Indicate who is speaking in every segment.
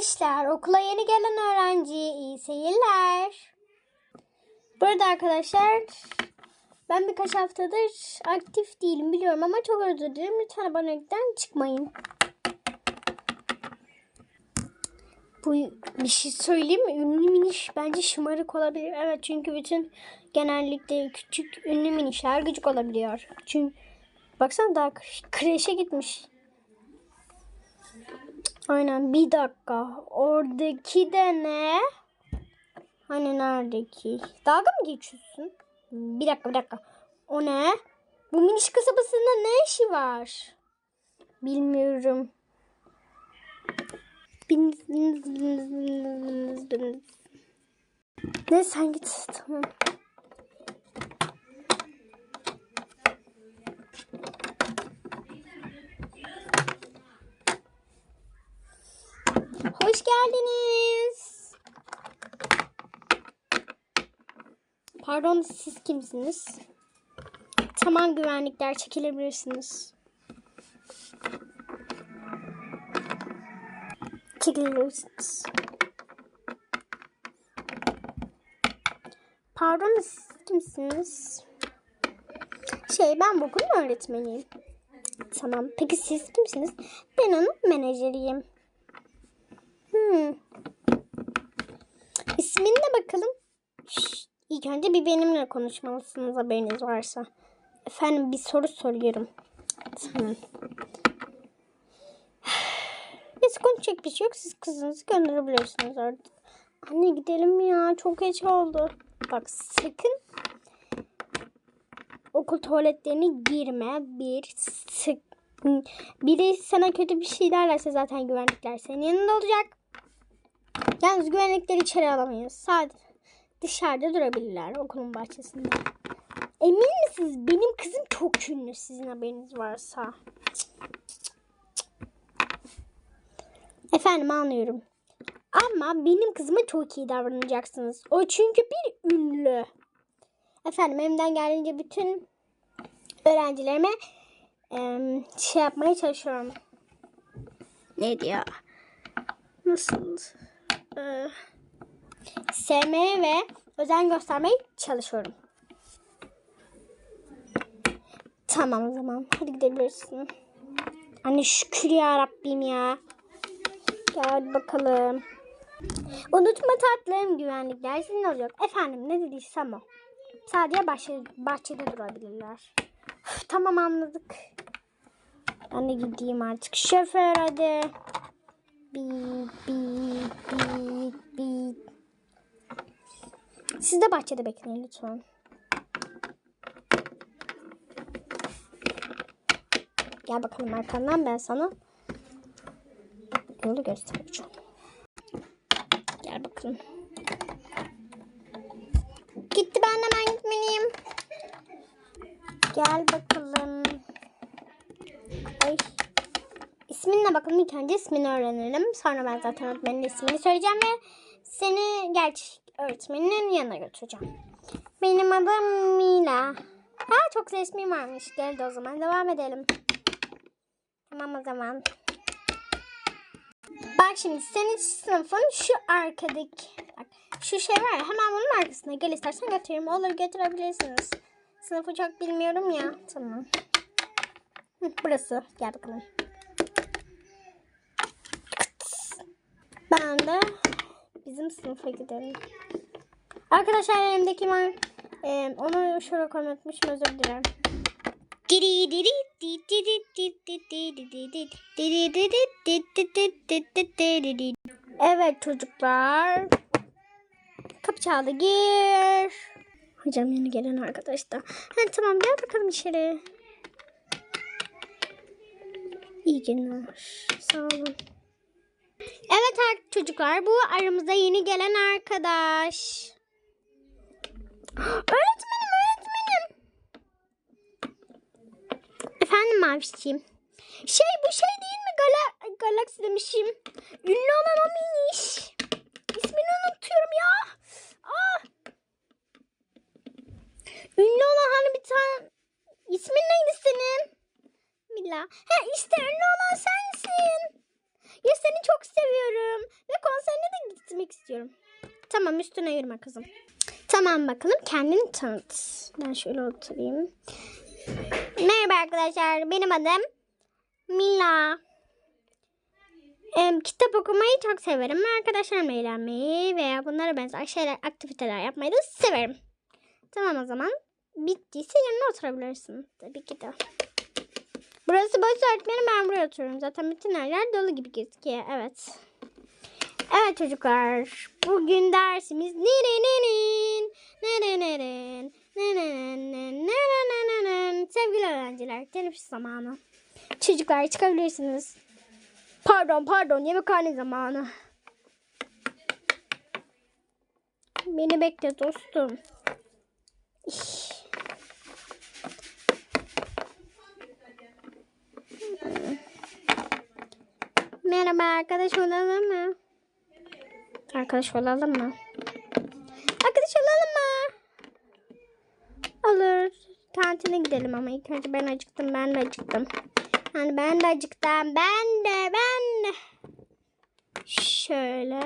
Speaker 1: minişler, okula yeni gelen öğrenci, iyi seyirler. Burada arkadaşlar ben birkaç haftadır aktif değilim biliyorum ama çok özür dilerim. Lütfen abonelikten çıkmayın. Bu bir şey söyleyeyim mi? Ünlü miniş bence şımarık olabilir. Evet çünkü bütün genellikle küçük ünlü minişler gıcık olabiliyor. Çünkü baksana daha kreşe gitmiş. Aynen bir dakika. Oradaki de ne? Hani neredeki? Dalga mı geçiyorsun? Bir dakika bir dakika. O ne? Bu miniş kasabasında ne işi var? Bilmiyorum. Ne sen git tamam. Geldiniz. Pardon siz kimsiniz? Tamam güvenlikler çekilebilirsiniz. Çekilebilirsiniz. Pardon siz kimsiniz? Şey ben bugün öğretmeniyim. Tamam. Peki siz kimsiniz? Ben onun menajeriyim. Hmm. İsminle bakalım. Şşt, ilk önce bir benimle konuşmalısınız haberiniz varsa. Efendim bir soru soruyorum. Tamam. Neyse konuşacak bir şey yok. Siz kızınızı gönderebilirsiniz artık. Anne gidelim ya. Çok geç oldu. Bak sakın okul tuvaletlerine girme. Bir sık biri sana kötü bir şey derlerse zaten güvenlikler senin yanında olacak. Yalnız güvenlikleri içeri alamayız. Sadece dışarıda durabilirler okulun bahçesinde. Emin misiniz? Benim kızım çok ünlü sizin haberiniz varsa. Efendim anlıyorum. Ama benim kızıma çok iyi davranacaksınız. O çünkü bir ünlü. Efendim elimden geldiğince bütün öğrencilerime em, şey yapmaya çalışıyorum. Ne diyor? Nasıl? Ee, sevmeye ve özen göstermeye çalışıyorum. Tamam o zaman. Hadi gidebilirsin. Anne şükür ya Rabbim ya. Gel bakalım. Unutma tatlım güvenlikler sizin olacak. Efendim ne dediysem o. Sadece bahçe, bahçede durabilirler. Üf, tamam anladık. Ben de gideyim artık. Şoför hadi. Bip bip bip bip. Siz de bahçede bekleyin lütfen. Gel bakalım arkandan ben sana yolu göstereceğim. Gel bakalım. Gitti ben hemen gitmeliyim. Gel bakalım. Ay. İsmin ne bakalım ilk önce ismini öğrenelim. Sonra ben zaten öğretmenin ismini söyleyeceğim ve seni gerçek öğretmeninin yanına götüreceğim. Benim adım Mila. Ha çok güzel varmış. Geldi o zaman devam edelim. Tamam o zaman. Bak şimdi senin sınıfın şu arkadaki. Bak şu şey var ya hemen bunun arkasına gel istersen götüreyim. Olur götürebilirsiniz. Sınıfı çok bilmiyorum ya. Tamam. Burası. Gel bakalım. De bizim sınıfa gidelim. Arkadaşlar elimdeki var. Ee, onu koymayı unutmuşum özür dilerim. Evet çocuklar. Kapı çaldı gir. Hocam yeni gelen arkadaş da. Ha, tamam gel bakalım içeri. İyi günler. Sağ olun. Evet ar- çocuklar bu aramıza yeni gelen arkadaş. Öğretmenim öğretmenim. Efendim Mavişciğim. Şey bu şey değil mi? Gala Galaxy demişim. Ünlü olan o miniş. İsmini unutuyorum ya. Ah. Ünlü olan hani bir tane... İsmin neydi senin? Mila. He işte ünlü olan sensin. Ya seni çok seviyorum. Ve görmek istiyorum. Tamam üstüne yürüme kızım. Tamam bakalım kendini tanıt. Ben şöyle oturayım. Merhaba arkadaşlar benim adım Mila. Em, kitap okumayı çok severim. ve Arkadaşlarımla eğlenmeyi veya bunlara benzer şeyler, aktiviteler yapmayı da severim. Tamam o zaman. Bittiyse yanına oturabilirsin. Tabii ki de. Burası boş öğretmenim ben buraya oturuyorum. Zaten bütün her yer dolu gibi gözüküyor. Evet. Evet çocuklar. Bugün dersimiz nerenenin nerenenin nerenenin Sevgili öğrenciler teneffüs zamanı. Çocuklar çıkabilirsiniz. Pardon pardon yemekhane zamanı. Beni bekle dostum. İş. Merhaba arkadaş olalım mı? Arkadaş olalım mı? Arkadaş olalım mı? Olur. Kantine gidelim ama ilk önce ben acıktım. Ben de acıktım. Yani ben de acıktım. Ben de ben de. Şöyle.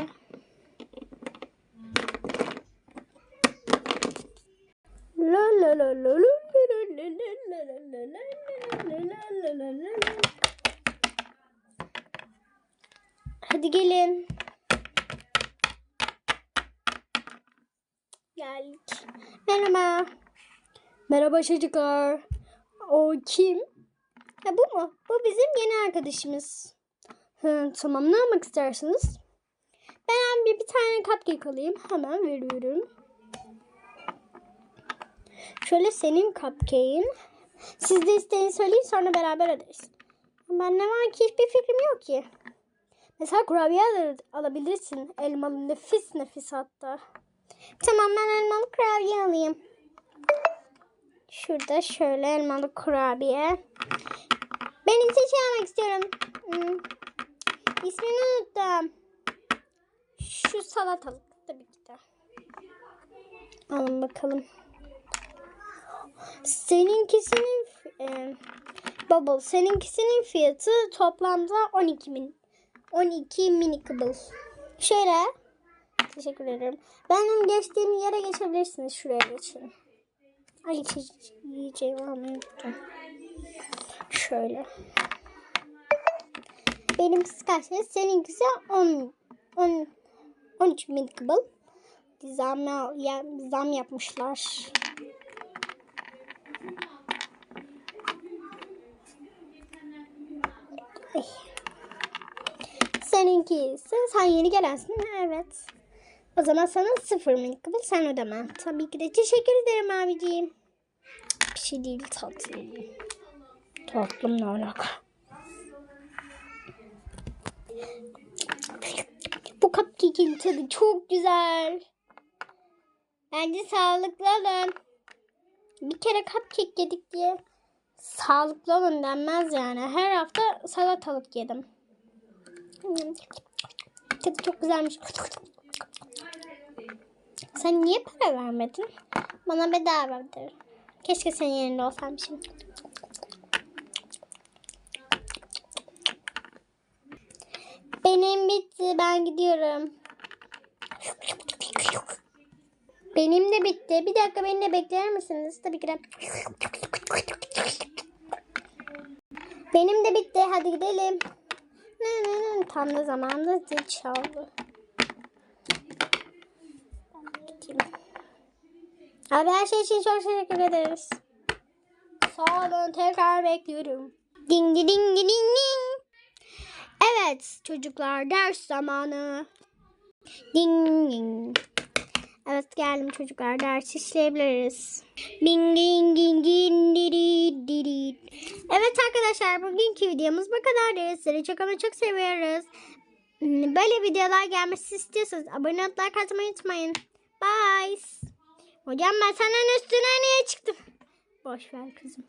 Speaker 1: La la la la la la la la la la la la. Hadi gelin. Geldik. Merhaba. Merhaba çocuklar. O kim? Ha, bu mu? Bu bizim yeni arkadaşımız. Hı, tamam ne yapmak istersiniz? Ben bir, bir tane cupcake alayım. Hemen veriyorum. Şöyle senin cupcake'in. Siz de isteğini söyleyin sonra beraber öderiz. Ben ne var ki hiçbir fikrim yok ki. Mesela kurabiye al- alabilirsin. Elmalı nefis nefis hatta. Tamam ben elmalı kurabiye alayım. Şurada şöyle elmalı kurabiye. Benim seçi almak istiyorum. Hmm. İsmini unuttum. Şu salatalık tabii ki de. Alın bakalım. Seninkisinin e, Bubble seninkisinin fiyatı toplamda 12 bin. 12 mini kıbıl. Şöyle. Teşekkür ederim. Benim geçtiğim yere geçebilirsiniz. Şuraya geçin. Ay hiç yiyeceğim almayı unuttum. Şöyle. Benimkisi kaç? lira? Seninkisi 10, 10 13 mini kıbıl. Zam, ya, zam yapmışlar. Ay. İse sen yeni gelensin. Evet. O zaman sana sıfır minik kabul sen ödeme. Tabii ki de teşekkür ederim abiciğim. Bir şey değil tatlım. Tatlım ne alaka? Bu cupcake'in tadı çok güzel. Bence sağlıklı olun. Bir kere cupcake yedik diye sağlıklı olun denmez yani. Her hafta salatalık yedim. Tadı çok güzelmiş. Sen niye para vermedin? Bana bedavadır. Keşke senin yerinde olsam şimdi. Benim bitti. Ben gidiyorum. Benim de bitti. Bir dakika beni de bekler misiniz? Tabii ki de. Benim de bitti. Hadi gidelim. Tam da zamanda zil çaldı. Gideyim. Abi her şey için çok teşekkür ederiz. Sağ olun. Tekrar bekliyorum. Ding ding ding ding ding. Evet çocuklar ders zamanı. Ding ding. Evet geldim çocuklar ders işleyebiliriz. Ding ding ding ding arkadaşlar bugünkü videomuz bu kadar. Sizleri çok ama çok seviyoruz. Böyle videolar gelmesi istiyorsanız abone olup like atmayı unutmayın. Bye. Hocam ben senin üstüne niye çıktım? Boş ver kızım.